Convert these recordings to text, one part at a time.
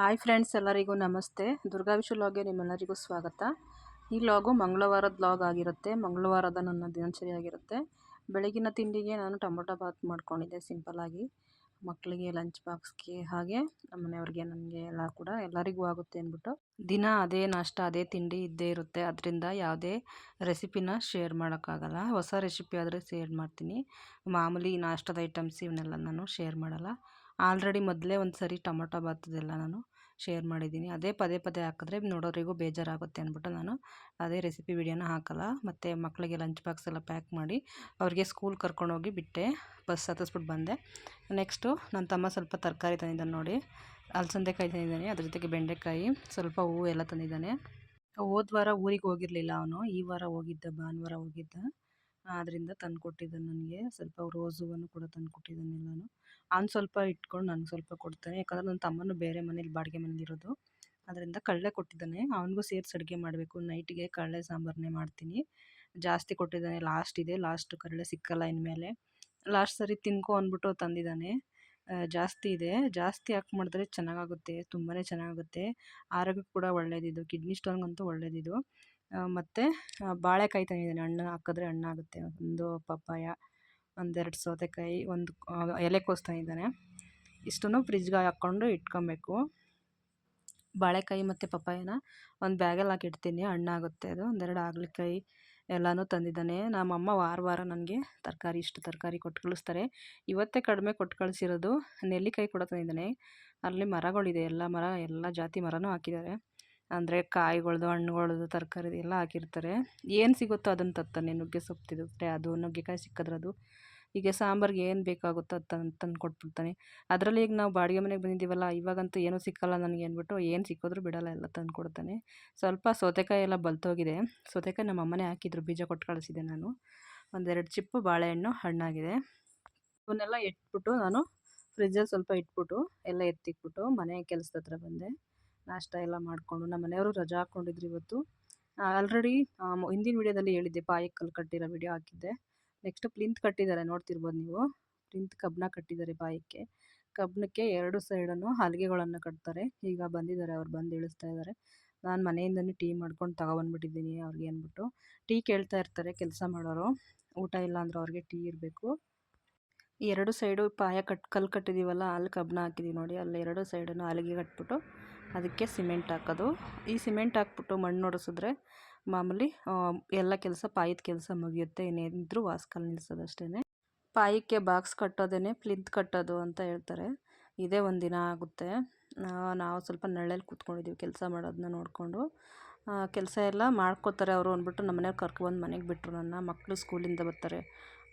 Hi friends, ಎಲ್ಲರಿಗೂ ನಮಸ್ತೆ. ದುರ್ಗಾ ವಿಶು ಲಾಗ್ಗೆ ನಿಮ್ಮೆಲ್ಲರಿಗೂ ಸ್ವಾಗತ. ಈ ಲಾಗು ಮಂಗಳವಾರದ ಲಾಗ್ ಆಗಿರುತ್ತೆ. ಮಂಗಳವಾರದ ನನ್ನ ದಿನಚರಿ ಆಗಿರುತ್ತೆ. ಬೆಳಗಿನ ತಿಂಡಿಗೆ ನಾನು ಟೊಮೊಟೊ ಬಾತ್ ಮಾಡ್ಕೊಂಡಿದ್ದೆ ಸಿಂಪಲ್ಲಾಗಿ ಮಕ್ಕಳಿಗೆ ಲಂಚ್ ಬಾಕ್ಸ್ಗೆ ಹಾಗೆ ನಮ್ಮ ಮನೆಯವ್ರಿಗೆ, ನನಗೆ ಎಲ್ಲ ಕೂಡ ಎಲ್ಲರಿಗೂ ಆಗುತ್ತೆ ಅಂದ್ಬಿಟ್ಟು. ದಿನ ಅದೇ ನಾಷ್ಟ, ಅದೇ ತಿಂಡಿ ಇದ್ದೇ ಇರುತ್ತೆ. ಅದರಿಂದ ಯಾವುದೇ ರೆಸಿಪಿನ ಶೇರ್ ಮಾಡೋಕ್ಕಾಗಲ್ಲ. ಹೊಸ ರೆಸಿಪಿ ಆದರೆ ಶೇರ್ ಮಾಡ್ತೀನಿ. ಮಾಮೂಲಿ ನಾಷ್ಟದ ಐಟಮ್ಸ್ ಇವನ್ನೆಲ್ಲ ನಾನು ಶೇರ್ ಮಾಡಲ್ಲ. ಆಲ್ರೆಡಿ ಮೊದಲೇ ಒಂದು ಸರಿ ಟೊಮೊಟೊ ಬಾತದೆಲ್ಲ ನಾನು ಶೇರ್ ಮಾಡಿದ್ದೀನಿ. ಅದೇ ಪದೇ ಪದೇ ಹಾಕಿದ್ರೆ ನೋಡೋರಿಗೂ ಬೇಜಾರಾಗುತ್ತೆ ಅಂದ್ಬಿಟ್ಟು ನಾನು ಅದೇ ರೆಸಿಪಿ ವಿಡಿಯೋನ ಹಾಕಲ್ಲ. ಮತ್ತು ಮಕ್ಕಳಿಗೆ ಲಂಚ್ ಬಾಕ್ಸ್ ಎಲ್ಲ ಪ್ಯಾಕ್ ಮಾಡಿ ಅವ್ರಿಗೆ ಸ್ಕೂಲ್ ಕರ್ಕೊಂಡೋಗಿ ಬಿಟ್ಟೆ. ಬಸ್ ಹತ್ತಿಸ್ಬಿಟ್ಟು ಬಂದೆ. ನೆಕ್ಸ್ಟು ನನ್ನ ತಮ್ಮ ಸ್ವಲ್ಪ ತರಕಾರಿ ತಂದಿದ್ದಾನೆ ನೋಡಿ. ಅಲಸಂದೆಕಾಯಿ ತಂದಿದ್ದಾನೆ. ಅದ್ರ ಜೊತೆಗೆ ಬೆಂಡೆಕಾಯಿ, ಸ್ವಲ್ಪ ಹೂವು ಎಲ್ಲ ತಂದಿದ್ದಾನೆ. ಹೋದ ವಾರ ಊರಿಗೆ ಹೋಗಿರಲಿಲ್ಲ ಅವನು. ಈ ವಾರ ಹೋಗಿದ್ದ, ಭಾನುವಾರ ಹೋಗಿದ್ದ. ಆದ್ದರಿಂದ ತಂದು ಕೊಟ್ಟಿದ್ದಾನೆ ನನಗೆ. ಸ್ವಲ್ಪ ರೋಸ್ ಹೂವನ್ನು ಕೂಡ ತಂದು ಕೊಟ್ಟಿದ್ದಾನೆ ಎಲ್ಲನೂ. ಅವ್ನು ಸ್ವಲ್ಪ ಇಟ್ಕೊಂಡು ನನಗೆ ಸ್ವಲ್ಪ ಕೊಡ್ತಾನೆ. ಯಾಕಂದರೆ ನನ್ನ ತಮ್ಮನೂ ಬೇರೆ ಮನೇಲಿ ಬಾಡಿಗೆ ಮನೇಲಿರೋದು. ಅದರಿಂದ ಕಡಲೆ ಕೊಟ್ಟಿದ್ದಾನೆ. ಅವನಿಗೂ ಸೇರಿಸಿ ಅಡುಗೆ ಮಾಡಬೇಕು. ನೈಟಿಗೆ ಕಡಲೆ ಸಾಂಬಾರನ್ನೇ ಮಾಡ್ತೀನಿ. ಜಾಸ್ತಿ ಕೊಟ್ಟಿದ್ದಾನೆ. ಲಾಸ್ಟ್ ಇದೆ. ಲಾಸ್ಟ್ ಕಡಲೆ ಸಿಕ್ಕಲ್ಲ ಇನ್ಮೇಲೆ. ಲಾಸ್ಟ್ ಸರಿ ತಿನ್ಕೊ ಅಂದ್ಬಿಟ್ಟು ತಂದಿದ್ದಾನೆ. ಜಾಸ್ತಿ ಇದೆ. ಜಾಸ್ತಿ ಹಾಕಿ ಮಾಡಿದ್ರೆ ಚೆನ್ನಾಗಾಗುತ್ತೆ. ತುಂಬಾ ಚೆನ್ನಾಗುತ್ತೆ ಆರೋಗ್ಯಕ್ಕೆ ಕೂಡ ಒಳ್ಳೆಯದಿದು ಕಿಡ್ನಿ ಸ್ಟೋನ್ಗಂತೂ ಒಳ್ಳೇದಿದು ಮತ್ತು ಬಾಳೆಕಾಯಿ ತಂದಿದ್ದಾನೆ. ಹಣ್ಣು ಹಾಕಿದ್ರೆ ಹಣ್ಣಾಗುತ್ತೆ ಒಂದು ಪಪ್ಪಾಯ. ಒಂದೆರಡು ಸೌತೆಕಾಯಿ, ಒಂದು ಎಲೆಕೋಸು ತಂದಿದ್ದಾನೆ ಇಷ್ಟನ್ನು ಫ್ರಿಜ್ಗೆ ಹಾಕ್ಕೊಂಡು ಇಟ್ಕೊಬೇಕು. ಬಾಳೆಕಾಯಿ ಮತ್ತು ಪಪ್ಪಾಯನ ಒಂದು ಬ್ಯಾಗಲ್ಲಿ ಹಾಕಿ ಇಡ್ತೀನಿ. ಹಣ್ಣಾಗುತ್ತೆ ಅದು. ಒಂದೆರಡು ಹಾಗಲಕಾಯಿ ಎಲ್ಲನೂ ತಂದಿದ್ದಾನೆ. ನಮ್ಮಮ್ಮ ವಾರ ವಾರ ನನಗೆ ತರಕಾರಿ, ಇಷ್ಟು ತರಕಾರಿ ಕೊಟ್ಟು ಕಳಿಸ್ತಾರೆ. ಇವತ್ತೇ ಕಡಿಮೆ ಕೊಟ್ಟು ಕಳಿಸಿರೋದು ನೆಲ್ಲಿಕಾಯಿ ಕೂಡ ತಂದಿದ್ದಾನೆ. ಅಲ್ಲಿ ಮರಗಳಿದೆ. ಎಲ್ಲ ಮರ, ಎಲ್ಲ ಜಾತಿ ಮರನೂ ಹಾಕಿದ್ದಾರೆ. ಅಂದರೆ ಕಾಯಿಗಳ್ದು, ಹಣ್ಣುಗಳ್ದು ತರಕಾರಿ ಎಲ್ಲ ಹಾಕಿರ್ತಾರೆ. ಏನು ಸಿಗುತ್ತೋ ಅದನ್ನು ತತ್ತಾನೆ ನುಗ್ಗೆ ಸೊಪ್ಪು ಸಿಗುತ್ತೆ ಅದು. ನುಗ್ಗೆಕಾಯಿ ಸಿಕ್ಕಿದ್ರೆ ಅದು. ಈಗ ಸಾಂಬಾರ್ಗೆ ಏನು ಬೇಕಾಗುತ್ತೋ ತಂದು ತಂದು ಕೊಟ್ಬಿಡ್ತಾನೆ. ಅದರಲ್ಲಿ ಈಗ ನಾವು ಬಾಡಿಗೆ ಮನೆಗೆ ಬಂದಿದ್ದೀವಲ್ಲ, ಇವಾಗಂತೂ ಏನೂ ಸಿಕ್ಕಲ್ಲ ನನಗೆ ಅಂದ್ಬಿಟ್ಟು ಏನು ಸಿಕ್ಕಿದ್ರೂ ಬಿಡಲ್ಲ, ಎಲ್ಲ ತಂದು ಕೊಡ್ತಾನೆ. ಸ್ವಲ್ಪ ಸೌತೆಕಾಯಿ ಎಲ್ಲ ಬಲ್ತೋಗಿದೆ. ಸೌತೆಕಾಯಿ ನಮ್ಮ ಅಮ್ಮನೇ ಹಾಕಿದ್ರು, ಬೀಜ ಕೊಟ್ಟು ಕಳಿಸಿದೆ ನಾನು. ಒಂದೆರಡು ಚಿಪ್ಪು ಬಾಳೆಹಣ್ಣು, ಹಣ್ಣಾಗಿದೆ. ಇವನ್ನೆಲ್ಲ ಇಟ್ಬಿಟ್ಟು ನಾನು ಫ್ರಿಜ್ಜಲ್ಲಿ ಸ್ವಲ್ಪ ಇಟ್ಬಿಟ್ಟು, ಎಲ್ಲ ಎತ್ತಿಕ್ಬಿಟ್ಟು ಮನೆ ಕೆಲಸದ ಹತ್ರ ಬಂದೆ. ನಾಷ್ಟ ಎಲ್ಲ ಮಾಡಿಕೊಂಡು, ನಮ್ಮ ಮನೆಯವರು ರಜಾ ಹಾಕ್ಕೊಂಡಿದ್ರು ಇವತ್ತು. ಆಲ್ರೆಡಿ ಹಿಂದಿನ ವೀಡಿಯೋದಲ್ಲಿ ಹೇಳಿದ್ದೆ ಬಾಯಿಗೆ ಕಟ್ಟಿರೋ ವೀಡಿಯೋ ಹಾಕಿದ್ದೆ. ನೆಕ್ಸ್ಟ್ ಪ್ಲಿಂತ್ ಕಟ್ಟಿದ್ದಾರೆ, ನೋಡ್ತಿರ್ಬೋದು ನೀವು. ಪ್ಲಿಂತ್ ಕಬ್ಬನ ಕಟ್ಟಿದ್ದಾರೆ ಬಾಯಕ್ಕೆ ಕಬ್ಬನಕ್ಕೆ ಎರಡು ಸೈಡನ್ನು ಹಲಿಗೆಗಳನ್ನು ಕಟ್ತಾರೆ. ಈಗ ಬಂದಿದ್ದಾರೆ, ಅವ್ರು ಬಂದು ಇಳಿಸ್ತಾ ಇದ್ದಾರೆ. ನಾನು ಮನೆಯಿಂದನೇ ಟೀ ಮಾಡ್ಕೊಂಡು ತಗೊಬಂದ್ಬಿಟ್ಟಿದ್ದೀನಿ ಅವ್ರಿಗೆ ಅಂದ್ಬಿಟ್ಟು. ಟೀ ಕೇಳ್ತಾ ಇರ್ತಾರೆ ಕೆಲಸ ಮಾಡೋರು. ಊಟ ಇಲ್ಲ ಅಂದ್ರೆ ಅವ್ರಿಗೆ ಟೀ ಇರಬೇಕು. ಎರಡು ಸೈಡು ಪಾಯ ಕಟ್, ಕಲ್ಲು ಕಟ್ಟಿದೀವಲ್ಲ, ಅಲ್ಲಿ ಕಬ್ಬನ ಹಾಕಿದ್ದೀವಿ ನೋಡಿ. ಅಲ್ಲಿ ಎರಡು ಸೈಡನ್ನು ಹಲಿಗೆ ಕಟ್ಬಿಟ್ಟು ಅದಕ್ಕೆ ಸಿಮೆಂಟ್ ಹಾಕೋದು. ಈ ಸಿಮೆಂಟ್ ಹಾಕ್ಬಿಟ್ಟು ಮಣ್ಣು ಹೊಡೆಸಿದ್ರೆ ಮಾಮೂಲಿ ಎಲ್ಲ ಕೆಲಸ ಪಾಯದ ಕೆಲಸ ಮುಗಿಯುತ್ತೆ, ಏನೇನಿದ್ರೂ ವಾಸ್ಕಲ್ ನಿಲ್ಸೋದು ಅಷ್ಟೇ ಪಾಯಕ್ಕೆ ಬಾಕ್ಸ್ ಕಟ್ಟೋದೇ ಪ್ಲಿಂತ್ ಕಟ್ಟೋದು ಅಂತ ಹೇಳ್ತಾರೆ. ಇದೇ ಒಂದು ದಿನ ಆಗುತ್ತೆ ನಾವು ಸ್ವಲ್ಪ ನೆರಳಲ್ಲಿ ಕೂತ್ಕೊಂಡಿದ್ದೀವಿ ಕೆಲಸ ಮಾಡೋದನ್ನ ನೋಡಿಕೊಂಡು. ಕೆಲಸ ಎಲ್ಲ ಮಾಡ್ಕೋತಾರೆ ಅವರು ಅಂದ್ಬಿಟ್ಟು ನಮ್ಮ ಮನೆಯವ್ರು ಕರ್ಕೊಬಂದು ಮನೆಗೆ ಬಿಟ್ಟರು ನನ್ನ. ಮಕ್ಕಳು ಸ್ಕೂಲಿಂದ ಬರ್ತಾರೆ.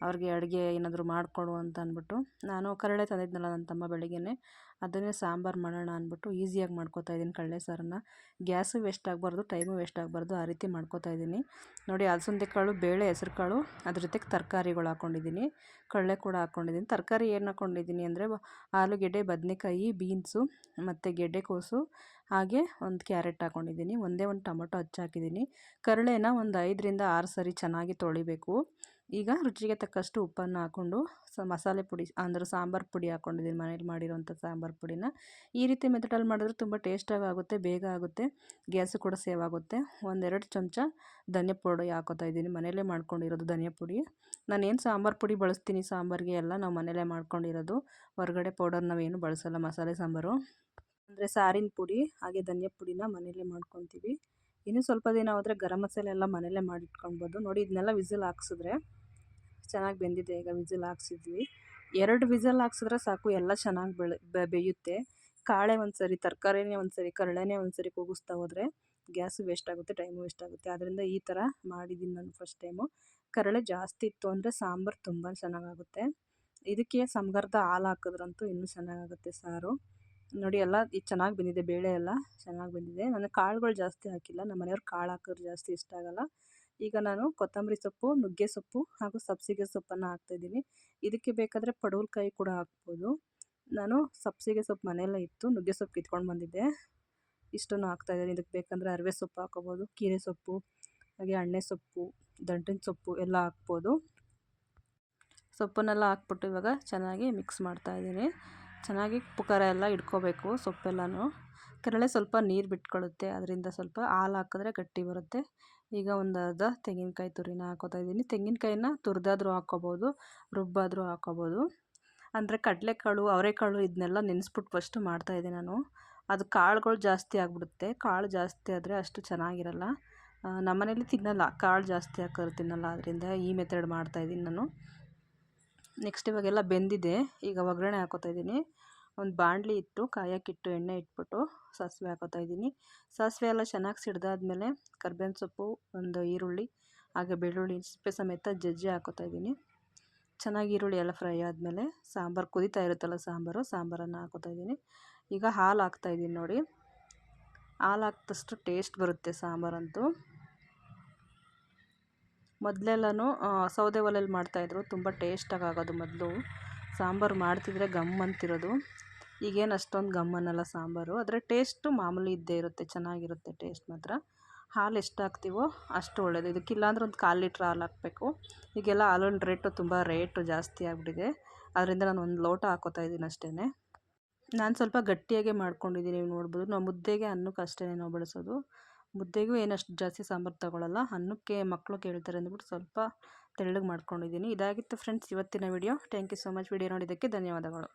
ಅವ್ರಿಗೆ ಅಡುಗೆ ಏನಾದರೂ ಮಾಡಿಕೊಡು ಅಂತ ಅಂದ್ಬಿಟ್ಟು ನಾನು ಕರಳೆ ತಂದಿದ್ದೆನಲ್ಲ ನನ್ನ ತಮ್ಮ ಬೆಳಗ್ಗೆನೆ, ಅದನ್ನೇ ಸಾಂಬಾರು ಮಾಡೋಣ ಅಂದ್ಬಿಟ್ಟು ಈಸಿಯಾಗಿ ಮಾಡ್ಕೋತಾ ಇದ್ದೀನಿ ಕಡಲೆ ಸಾರನ್ನು. ಗ್ಯಾಸು ವೇಸ್ಟ್ ಆಗಬಾರ್ದು, ಟೈಮು ವೇಸ್ಟ್ ಆಗಬಾರ್ದು, ಆ ರೀತಿ ಮಾಡ್ಕೋತಾ ಇದ್ದೀನಿ. ನೋಡಿ ಅಲಸಂದೆ ಕಾಳು, ಬೇಳೆ, ಹೆಸ್ರು ಕಾಳು, ಅದ್ರ ಜೊತೆಗೆ ತರಕಾರಿಗಳು ಹಾಕ್ಕೊಂಡಿದ್ದೀನಿ ಕಡಲೆ ಕೂಡ ಹಾಕ್ಕೊಂಡಿದ್ದೀನಿ ತರಕಾರಿ ಏನು ಹಾಕ್ಕೊಂಡಿದ್ದೀನಿ ಅಂದರೆ, ಆಲೂಗೆಡ್ಡೆ, ಬದನೆಕಾಯಿ, ಬೀನ್ಸು ಮತ್ತು ಗೆಡ್ಡೆಕೋಸು ಹಾಗೆ ಒಂದು ಕ್ಯಾರೆಟ್ ಹಾಕ್ಕೊಂಡಿದ್ದೀನಿ ಒಂದೇ ಒಂದು ಟೊಮೊಟೊ ಹಚ್ಚಾಕಿದ್ದೀನಿ ಕರಳೆನ ಒಂದು ಐದರಿಂದ ಆರು ಸರಿ ಚೆನ್ನಾಗಿ ತೊಳಿಬೇಕು. ಈಗ ರುಚಿಗೆ ತಕ್ಕಷ್ಟು ಉಪ್ಪನ್ನು ಹಾಕ್ಕೊಂಡು ಸ ಮಸಾಲೆ ಪುಡಿ ಅಂದರೆ ಸಾಂಬಾರು ಪುಡಿ ಹಾಕ್ಕೊಂಡಿದ್ದೀನಿ ಮನೇಲಿ ಮಾಡಿರೋಂಥ ಸಾಂಬಾರು ಪುಡಿನ ಈ ರೀತಿ ಮೆಥಡಲ್ಲಿ ಮಾಡಿದ್ರೆ ತುಂಬ ಟೇಸ್ಟಾಗಿ ಆಗುತ್ತೆ, ಬೇಗ ಆಗುತ್ತೆ, ಗ್ಯಾಸು ಕೂಡ ಸೇವ್ ಆಗುತ್ತೆ. ಒಂದೆರಡು ಚಮಚ ಧನಿಯಾ ಪುಡಿ ಹಾಕೋತಾ ಇದ್ದೀನಿ. ಮನೆಯಲ್ಲೇ ಮಾಡ್ಕೊಂಡಿರೋದು ಧನಿಯಾ ಪುಡಿ. ನಾನು ಏನು ಸಾಂಬಾರು ಪುಡಿ ಬಳಸ್ತೀನಿ, ಸಾಂಬಾರಿಗೆ ಎಲ್ಲ ನಾವು ಮನೆಯಲ್ಲೇ ಮಾಡ್ಕೊಂಡಿರೋದು. ಹೊರಗಡೆ ಪೌಡರ್ ನಾವೇನು ಬಳಸಲ್ಲ ಮಸಾಲೆ ಸಾಂಬಾರು. ಅಂದರೆ ಸಾರಿನ ಪುಡಿ, ಹಾಗೆ ಧನಿಯಾ ಪುಡಿನ ಮನೆಯಲ್ಲೇ ಮಾಡ್ಕೊತೀವಿ. ಇನ್ನೂ ಸ್ವಲ್ಪ ದಿನ ಹೋದರೆ ಗರಂ ಮಸಾಲೆ ಎಲ್ಲ ಮನೆಯಲ್ಲೇ ಮಾಡಿಟ್ಕೊಳ್ಬೋದು. ನೋಡಿ ಇದನ್ನೆಲ್ಲ ವಿಸಿಲ್ ಹಾಕ್ಸಿದ್ರೆ ಚೆನ್ನಾಗಿ ಬೆಂದಿದೆ. ಈಗ ವಿಸಿಲ್ ಹಾಕ್ಸಿದ್ವಿ. ಎರಡು ವಿಸಿಲ್ ಹಾಕ್ಸಿದ್ರೆ ಸಾಕು, ಎಲ್ಲ ಚೆನ್ನಾಗಿ ಬೆಳೆ ಬೇಯುತ್ತೆ. ಕಾಳೆ ಒಂದು ಸರಿ ತರಕಾರಿನೇ ಒಂದು ಸರಿ ಕರಳೆನೇ ಒಂದು ಕೂಗಿಸ್ತಾ ಹೋದರೆ ಗ್ಯಾಸು ವೇಸ್ಟ್ ಆಗುತ್ತೆ, ಟೈಮು ವೇಸ್ಟ್ ಆಗುತ್ತೆ. ಆದ್ದರಿಂದ ಈ ಥರ ಮಾಡಿದ್ದೀನಿ ನಾನು ಫಸ್ಟ್ ಟೈಮು. ಕರಳೆ ಜಾಸ್ತಿ ಇತ್ತು ಅಂದರೆ ಸಾಂಬಾರು ತುಂಬ ಚೆನ್ನಾಗಾಗುತ್ತೆ. ಇದಕ್ಕೆ ಸಮಗರ್ಧ ಹಾಲು ಹಾಕಿದ್ರಂತೂ ಇನ್ನೂ ಚೆನ್ನಾಗಾಗುತ್ತೆ ಸಾರು. ನೋಡಿ ಎಲ್ಲ ಇದು ಚೆನ್ನಾಗಿ ಬಂದಿದೆ, ಬೇಳೆ ಎಲ್ಲ ಚೆನ್ನಾಗಿ ಬಂದಿದೆ. ನಾನು ಕಾಳುಗಳು ಜಾಸ್ತಿ ಹಾಕಿಲ್ಲ ನಮ್ಮ ಮನೆಯವ್ರು ಕಾಳು ಹಾಕಿದ್ರೆ ಜಾಸ್ತಿ ಇಷ್ಟ ಆಗೋಲ್ಲ. ಈಗ ನಾನು ಕೊತ್ತಂಬರಿ ಸೊಪ್ಪು, ನುಗ್ಗೆ ಸೊಪ್ಪು ಹಾಗೂ ಸಬ್ಸಿಗೆ ಸೊಪ್ಪನ್ನು ಹಾಕ್ತಾಯಿದ್ದೀನಿ ಇದಕ್ಕೆ ಬೇಕಾದರೆ ಪಡವಲಕಾಯಿ ಕೂಡ ಹಾಕ್ಬೋದು. ನಾನು ಸಬ್ಸಿಗೆ ಸೊಪ್ಪು ಮನೆಯಲ್ಲೇ ಇತ್ತು, ನುಗ್ಗೆ ಸೊಪ್ಪು ಕಿತ್ಕೊಂಡು ಬಂದಿದ್ದೆ. ಇಷ್ಟನ್ನು ಹಾಕ್ತಾಯಿದ್ದೀನಿ ಇದಕ್ಕೆ ಬೇಕಂದರೆ ಅರಿವೆ ಸೊಪ್ಪು ಹಾಕೋಬೋದು ಕೀರೆ ಸೊಪ್ಪು, ಹಾಗೆ ಅಣ್ಣೆ ಸೊಪ್ಪು, ದಂಟಿನ ಸೊಪ್ಪು ಎಲ್ಲ ಹಾಕ್ಬೋದು. ಸೊಪ್ಪನ್ನೆಲ್ಲ ಹಾಕ್ಬಿಟ್ಟು ಇವಾಗ ಚೆನ್ನಾಗಿ ಮಿಕ್ಸ್ ಮಾಡ್ತಾಯಿದ್ದೀನಿ ಚೆನ್ನಾಗಿ ಪುಕಾರ ಎಲ್ಲ ಇಟ್ಕೋಬೇಕು ಸೊಪ್ಪೆಲ್ಲನೂ. ಕೆರಳೆ ಸ್ವಲ್ಪ ನೀರು ಬಿಟ್ಕೊಳ್ಳುತ್ತೆ ಅದರಿಂದ ಸ್ವಲ್ಪ ಹಾಲು ಹಾಕಿದ್ರೆ ಗಟ್ಟಿ ಬರುತ್ತೆ. ಈಗ ಒಂದು ಅರ್ಧ ತೆಂಗಿನಕಾಯಿ ತುರಿನ ಹಾಕೋತಾ ಇದ್ದೀನಿ. ತೆಂಗಿನಕಾಯಿನ ತುರಿದಾದ್ರೂ ಹಾಕ್ಕೋಬೋದು ರುಬ್ಬಾದರೂ ಹಾಕ್ಕೋಬೋದು ಅಂದರೆ ಕಡಲೆಕಾಳು, ಅವರೆಕಾಳು ಇದನ್ನೆಲ್ಲ ನೆನೆಸ್ಬಿಟ್ಟು ಫಸ್ಟು ಮಾಡ್ತಾಯಿದ್ದೆ ನಾನು. ಅದು ಕಾಳುಗಳು ಜಾಸ್ತಿ ಆಗಿಬಿಡುತ್ತೆ. ಕಾಳು ಜಾಸ್ತಿ ಆದರೆ ಅಷ್ಟು ಚೆನ್ನಾಗಿರಲ್ಲ. ನಮ್ಮನೇಲಿ ತಿನ್ನಲ್ಲ. ಕಾಳು ಜಾಸ್ತಿ ಹಾಕಿದ್ರೆ ತಿನ್ನಲ್ಲ. ಅದರಿಂದ ಈ ಮೆಥಡ್ ಮಾಡ್ತಾಯಿದ್ದೀನಿ ನಾನು. ನೆಕ್ಸ್ಟ್ ಇವಾಗೆಲ್ಲ ಬೆಂದಿದೆ. ಈಗ ಒಗ್ಗರಣೆ ಹಾಕೋತಾ ಇದ್ದೀನಿ. ಒಂದು ಬಾಣಲಿ ಇಟ್ಟು ಕಾಯೋಕ್ಕಿಟ್ಟು ಎಣ್ಣೆ ಇಟ್ಬಿಟ್ಟು ಸಾಸಿವೆ ಹಾಕೋತಾ ಇದ್ದೀನಿ. ಸಾಸಿವೆ ಎಲ್ಲ ಚೆನ್ನಾಗಿ ಸಿಡ್ದಾದ್ಮೇಲೆ ಕರ್ಬೇವಿನ ಸೊಪ್ಪು, ಒಂದು ಈರುಳ್ಳಿ, ಹಾಗೆ ಬೆಳ್ಳುಳ್ಳಿ ಸಿಪ್ಪೆ ಸಮೇತ ಜಜ್ಜಿ ಹಾಕೋತಾ ಇದ್ದೀನಿ. ಚೆನ್ನಾಗಿ ಈರುಳ್ಳಿ ಎಲ್ಲ ಫ್ರೈ ಆದಮೇಲೆ ಸಾಂಬಾರು ಕುದೀತಾ ಇರುತ್ತಲ್ಲ ಸಾಂಬಾರು, ಸಾಂಬಾರನ್ನು ಹಾಕೋತಾ ಇದ್ದೀನಿ. ಈಗ ಹಾಲು ಹಾಕ್ತಾಯಿದ್ದೀನಿ ನೋಡಿ. ಹಾಲು ಹಾಕಿದಷ್ಟು ಟೇಸ್ಟ್ ಬರುತ್ತೆ ಸಾಂಬಾರಂತೂ. ಮೊದಲೆಲ್ಲನೂ ಸೌದೆ ಒಲೆಯಲ್ಲಿ ಮಾಡ್ತಾಯಿದ್ರು. ತುಂಬ ಟೇಸ್ಟಾಗಿ ಆಗೋದು ಮೊದಲು. ಸಾಂಬಾರು ಮಾಡ್ತಿದ್ರೆ ಘಮ್ ಅಂತಿರೋದು. ಈಗೇನು ಅಷ್ಟೊಂದು ಘಮ್ ಅನ್ನೋಲ್ಲ ಸಾಂಬಾರು. ಆದರೆ ಟೇಸ್ಟು ಮಾಮೂಲಿ ಇದ್ದೇ ಇರುತ್ತೆ, ಚೆನ್ನಾಗಿರುತ್ತೆ ಟೇಸ್ಟ್ ಮಾತ್ರ. ಹಾಲು ಎಷ್ಟು ಹಾಕ್ತೀವೋ ಅಷ್ಟು ಒಳ್ಳೆಯದು ಇದಕ್ಕಿಲ್ಲ ಅಂದ್ರೆ ಒಂದು ಕಾಲು ಲೀಟ್ರ್ ಹಾಲು ಹಾಕಬೇಕು. ಈಗೆಲ್ಲ ಹಾಲಿನ ರೇಟು ತುಂಬ ರೇಟು ಜಾಸ್ತಿ ಆಗಿಬಿಟ್ಟಿದೆ. ಅದರಿಂದ ನಾನು ಒಂದು ಲೋಟ ಹಾಕೋತಾ ಇದ್ದೀನಿ ಅಷ್ಟೇ ನಾನು ಸ್ವಲ್ಪ ಗಟ್ಟಿಯಾಗೆ ಮಾಡ್ಕೊಂಡಿದ್ದೀನಿ, ನೀವು ನೋಡ್ಬೋದು. ನಾವು ಮುದ್ದೆಗೆ ಅನ್ನಕ್ಕೆ ಅಷ್ಟೇ ನಾವು ಬಳಸೋದು. ಮುದ್ದೆಗೂ ಏನಷ್ಟು ಜಾಸ್ತಿ ಸಾಂಬಾರು ತಗೊಳ್ಳಲ್ಲ ಅನ್ನಕ್ಕೆ ಮಕ್ಕಳು ಕೇಳ್ತಾರೆ ಅಂದ್ಬಿಟ್ಟು ಸ್ವಲ್ಪ ತೆಳ್ಳಗೆ ಮಾಡ್ಕೊಂಡಿದ್ದೀನಿ. ಇದಾಗಿತ್ತು ಫ್ರೆಂಡ್ಸ್ ಇವತ್ತಿನ video thank you so much video ನೋಡಿದ್ದಕ್ಕೆ ಧನ್ಯವಾದಗಳು.